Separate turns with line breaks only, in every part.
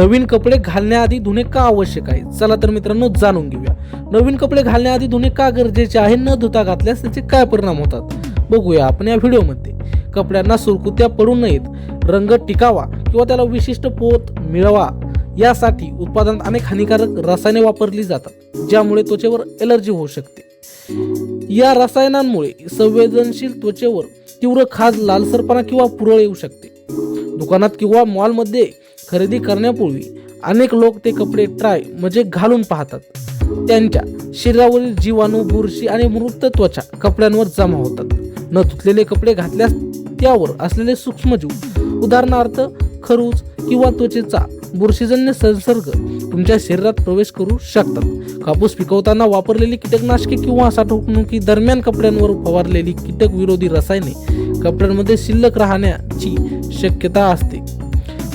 नवीन कपडे घालण्याआधी धुणे का आवश्यक आहे? चला तर मित्रांनो जाणून घेऊया. नवीन कपडे घालण्याआधी धुणे का गरजेचे आहे? न धुता घातल्यास त्याचे काय परिणाम होतात? बघूया आपण या व्हिडिओमध्ये. कपड्यांना सुरकुत्या पडू नयेत. रंग टिकावा किंवा त्याला विशिष्ट पोत मिळवा यासाठी उत्पादनात अनेक हानिकारक रसायने वापरली जातात ज्यामुळे त्वचेवर एलर्जी होऊ शकते. या रसायनांमुळे संवेदनशील त्वचेवर तीव्र खाज लालसरपणा किंवा पुरळ येऊ शकते. दुकानात किंवा मॉलमध्ये खरेदी करण्यापूर्वी अनेक लोक ते कपडे ट्राय म्हणजे घालून पाहतात. त्यांच्या शरीरावरील जीवाणू बुरशी आणि मृत त्वचा कपड्यांवर जमा होतात. न तुटलेले कपडे घातल्यास त्यावर असलेले सूक्ष्मजीव उदाहरणार्थ खरूज किंवा त्वचेचा बुरशीजन्य संसर्ग तुमच्या शरीरात प्रवेश करू शकतात. कापूस पिकवताना वापरलेली कीटकनाशके किंवा साठवणुकी दरम्यान कपड्यांवर फवारलेली कीटक विरोधी रसायने कपड्यांमध्ये शिल्लक राहण्याची शक्यता असते.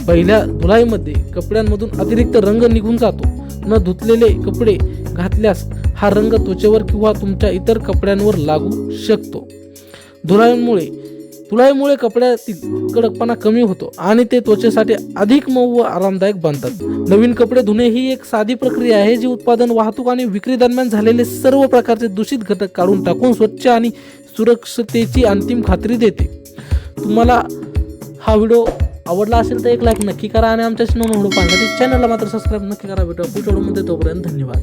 पहिल्या धुलाईमध्ये कपड्यांमधून अतिरिक्त रंग निघून जातो. न धुतलेले कपडे घातल्यास हा रंग त्वचेवर किंवा तुमच्या इतर कपड्यांवर लागू शकतो. धुलाईमुळे धुलाईमुळे कपड्यातील कडकपणा कमी होतो आणि ते त्वचेसाठी अधिक मऊ व आरामदायक बनतात. नवीन कपडे धुणे ही एक साधी प्रक्रिया आहे जी उत्पादन वाहतूक आणि विक्री दरम्यान झालेले सर्व प्रकारचे दूषित घटक काढून टाकून स्वच्छ आणि सुरक्षतेची अंतिम खात्री देते. तुम्हाला हा व्हिडिओ आवडला असेल तर एक लाईक नक्की करा आणि आमच्या व्हिडिओ पाहण्यासाठी चॅनलला मात्र सबस्क्राईब नक्की करा. भेटू पुढच्या व्हिडिओमध्ये. तोपर्यंत धन्यवाद.